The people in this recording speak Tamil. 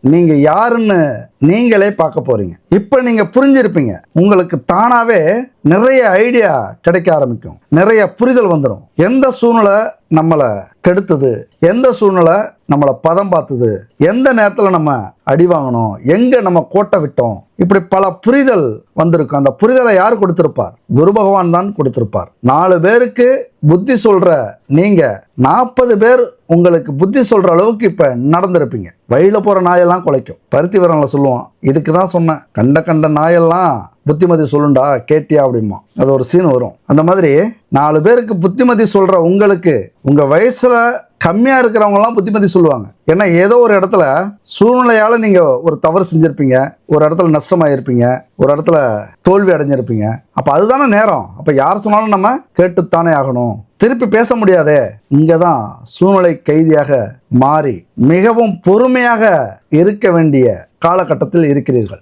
நீங்கள் யாருன்னு நீங்களே பார்க்க போகிறீங்க இப்போ நீங்கள் புரிஞ்சிருப்பீங்க. உங்களுக்கு தானாகவே நிறைய ஐடியா கிடைக்க ஆரம்பிக்கும். நிறைய புரிதல் வந்துடும் எந்த சூழ்நிலை நம்மளை கெடுத்தது? எந்த சூழ்நிலை நம்மளை பதம் பார்த்தது. எந்த நேரத்தில் நம்ம அடி வாங்கணும் எங்கே நம்ம கோட்டை விட்டோம்? இப்படி பல புரிதல் வந்திருக்கும் அந்த புரிதலை யார் கொடுத்திருப்பார்? குரு பகவான் தான் கொடுத்திருப்பார். நாலு பேருக்கு புத்தி சொல்கிற நீங்கள் நாற்பது பேர் உங்களுக்கு புத்தி சொல்கிற அளவுக்கு இப்போ நடந்திருப்பீங்க. வழியில் போகிற நாயெல்லாம் குலைக்கும். பருத்தி வரங்களை சொல்லுவோம் இதுக்கு தான் சொன்னேன். கண்ட கண்ட நாயெல்லாம் புத்திமதி சொல்லுண்டா கேட்டியா அப்படிமா அது ஒரு சீன் வரும். அந்த மாதிரி நாலு பேருக்கு புத்திமதி சொல்கிற உங்களுக்கு உங்கள் வயசில் கம்மியாக இருக்கிறவங்கலாம் புத்திமதி சொல்லுவாங்க. ஏன்னா ஏதோ ஒரு இடத்துல சூழ்நிலையால் நீங்கள் ஒரு தவறு செஞ்சுருப்பீங்க. ஒரு இடத்துல நஷ்டமாயிருப்பீங்க. ஒரு இடத்துல தோல்வி அடைஞ்சிருப்பீங்க. அப்போ அதுதானே நேரம். அப்போ யார் சொன்னாலும் நம்ம கேட்டுத்தானே ஆகணும். திருப்பி பேச முடியாதே. இங்கே தான் சூழ்நிலை கைதியாக மாறி மிகவும் பொறுமையாக இருக்க வேண்டிய காலகட்டத்தில் இருக்கிறீர்கள்.